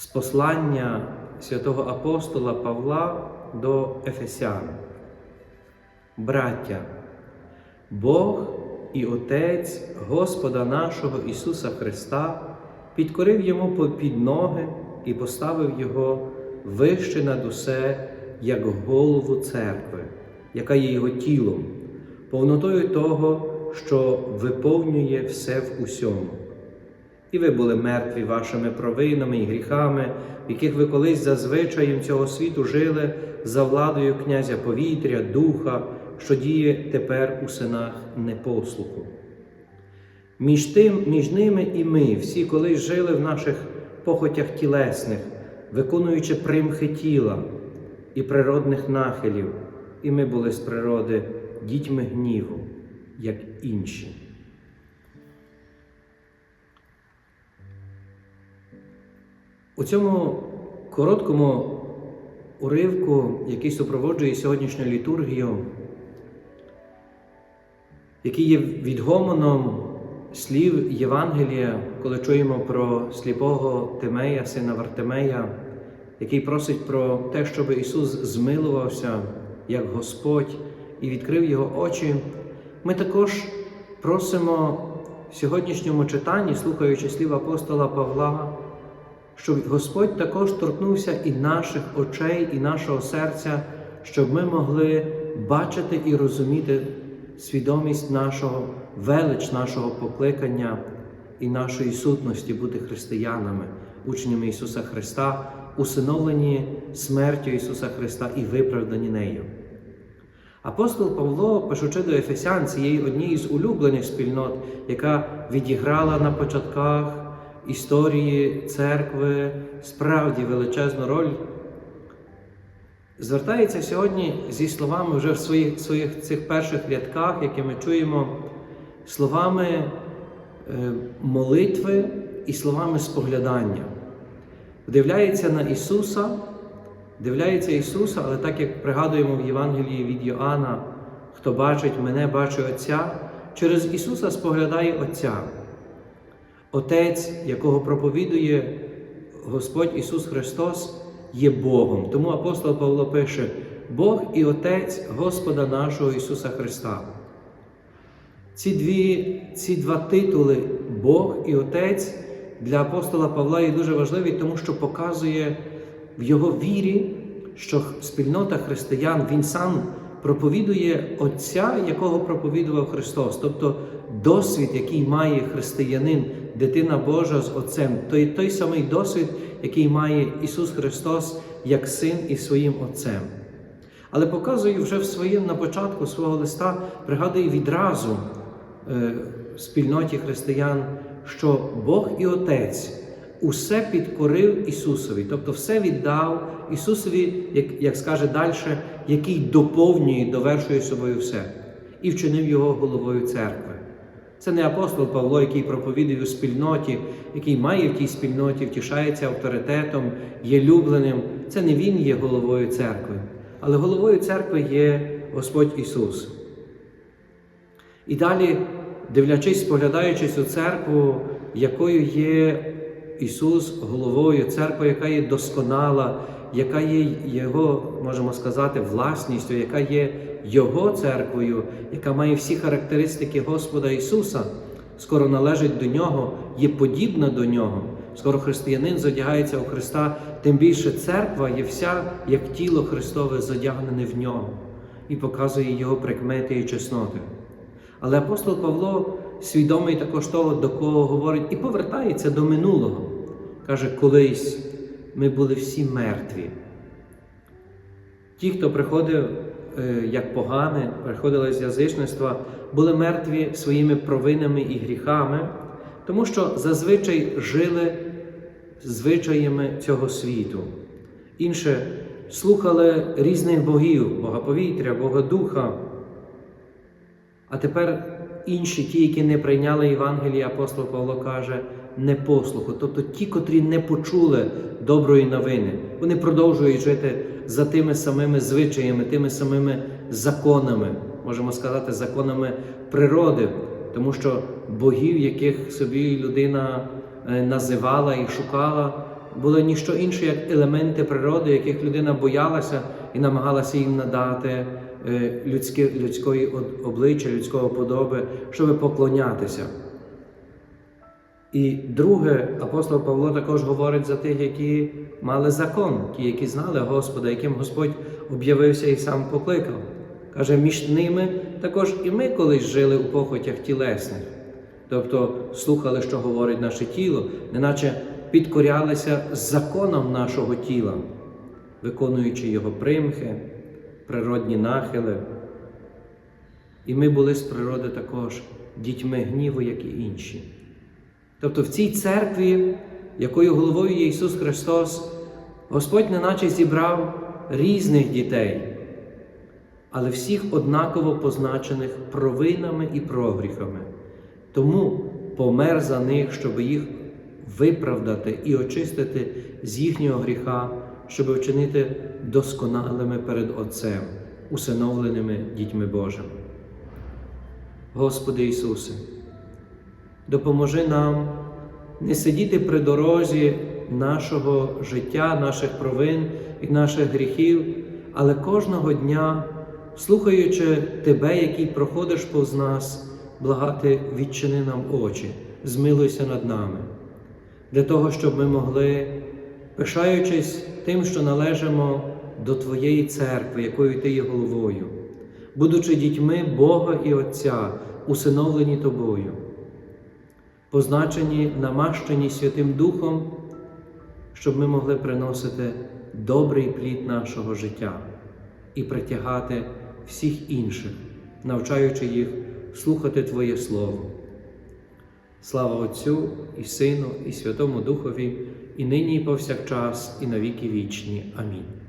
З послання святого апостола Павла до Ефесян. Браття, Бог і Отець Господа нашого Ісуса Христа підкорив йому попід ноги і поставив Його вище над усе, як голову церкви, яка є Його тілом, повнотою того, що виповнює все в усьому. І ви були мертві вашими провинами і гріхами, в яких ви колись за звичаєм цього світу жили за владою князя повітря, духа, що діє тепер у синах непослуху. Між тим, між ними і ми всі колись жили в наших похотях тілесних, виконуючи примхи тіла і природних нахилів, і ми були з природи дітьми гніву, як інші. У цьому короткому уривку, який супроводжує сьогоднішню літургію, який є відгомоном слів Євангелія, коли чуємо про сліпого Тимея, сина Вартимея, який просить про те, щоб Ісус змилувався як Господь і відкрив його очі, ми також просимо в сьогоднішньому читанні, слухаючи слів апостола Павла, щоб Господь також торкнувся і наших очей, і нашого серця, щоб ми могли бачити і розуміти свідомість нашого, велич нашого покликання і нашої сутності бути християнами, учнями Ісуса Христа, усиновлені смертю Ісуса Христа і виправдані нею. Апостол Павло, пишучи до Ефесян, цієї однієї з улюблених спільнот, яка відіграла на початках історії церкви справді величезну роль, звертається сьогодні зі словами вже в своїх своїх цих перших рядках, які ми чуємо, словами е, молитви і словами споглядання. Вдивляється на Ісуса, дивляється Ісуса, але так як пригадуємо в Євангелії від Йоанна, хто бачить мене, бачить Отця, через Ісуса споглядає Отця. Отець, якого проповідує Господь Ісус Христос, є Богом. Тому апостол Павло пише: Бог і Отець Господа нашого Ісуса Христа. Ці дві, ці два титули Бог і Отець для апостола Павла є дуже важливі, тому що показує в його вірі, що спільнота християн Він сам проповідує Отця, якого проповідував Христос, тобто досвід, який має християнин, дитина Божа з Отцем, той, той самий досвід, який має Ісус Христос як Син із своїм Отцем. Але показує вже в своїм на початку свого листа, пригадує відразу е, спільноті християн, що Бог і Отець усе підкорив Ісусові, тобто все віддав Ісусові, як, як скаже далі, який доповнює, довершує собою все, і вчинив його головою церкви. Це не апостол Павло, який проповідує у спільноті, який має в тій спільноті, втішається авторитетом, є любленим. Це не Він є головою церкви, але головою церкви є Господь Ісус. І далі, дивлячись, споглядаючись у церкву, якою є Ісус головою, церква, яка є досконала, яка є Його, можемо сказати, власністю, яка є Його церквою, яка має всі характеристики Господа Ісуса, скоро належить до Нього, є подібна до Нього, скоро християнин зодягається у Христа, тим більше церква є вся як тіло Христове зодягнене в ньому і показує його прикмети і чесноти. Але апостол Павло свідомий також того, до кого говорить, і повертається до минулого. Каже, колись ми були всі мертві. Ті, хто приходив е, як погане, приходили з язичництва, були мертві своїми провинами і гріхами, тому що зазвичай жили звичаями цього світу. Інше слухали різних богів, Бога повітря, Бога Духа. А тепер інші, ті, які не прийняли Євангелія, апостол Павло каже, непослуху, тобто ті, котрі не почули доброї новини, вони продовжують жити за тими самими звичаями, тими самими законами, можемо сказати, законами природи, тому що богів, яких собі людина е, називала і шукала, були ніщо інше, як елементи природи, яких людина боялася і намагалася їм надати е, людське, людської обличчя, людського подоби, щоб поклонятися. І друге, апостол Павло також говорить за тих, які мали закон, ті, які знали Господа, яким Господь об'явився і сам покликав. Каже, між ними також і ми колись жили у похотях тілесних, тобто слухали, що говорить наше тіло, неначе підкорялися законам нашого тіла, виконуючи його примхи, природні нахили. І ми були з природи також дітьми гніву, як і інші. Тобто в цій церкві, якою головою є Ісус Христос, Господь неначе зібрав різних дітей, але всіх однаково позначених провинами і прогріхами. Тому помер за них, щоб їх виправдати і очистити з їхнього гріха, щоб вчинити досконалими перед Отцем, усиновленими дітьми Божими. Господи Ісусе, допоможи нам не сидіти при дорозі нашого життя, наших провин і наших гріхів, але кожного дня, слухаючи Тебе, який проходиш повз нас, благати відчини нам очі, змилуйся над нами, для того, щоб ми могли, пишаючись тим, що належимо до Твоєї церкви, якою Ти є головою, будучи дітьми Бога і Отця, усиновлені Тобою позначені, намащені Святим Духом, щоб ми могли приносити добрий плід нашого життя і притягати всіх інших, навчаючи їх слухати Твоє Слово. Слава Отцю і Сину, і Святому Духові, і нині, і повсякчас, і на віки вічні. Амінь.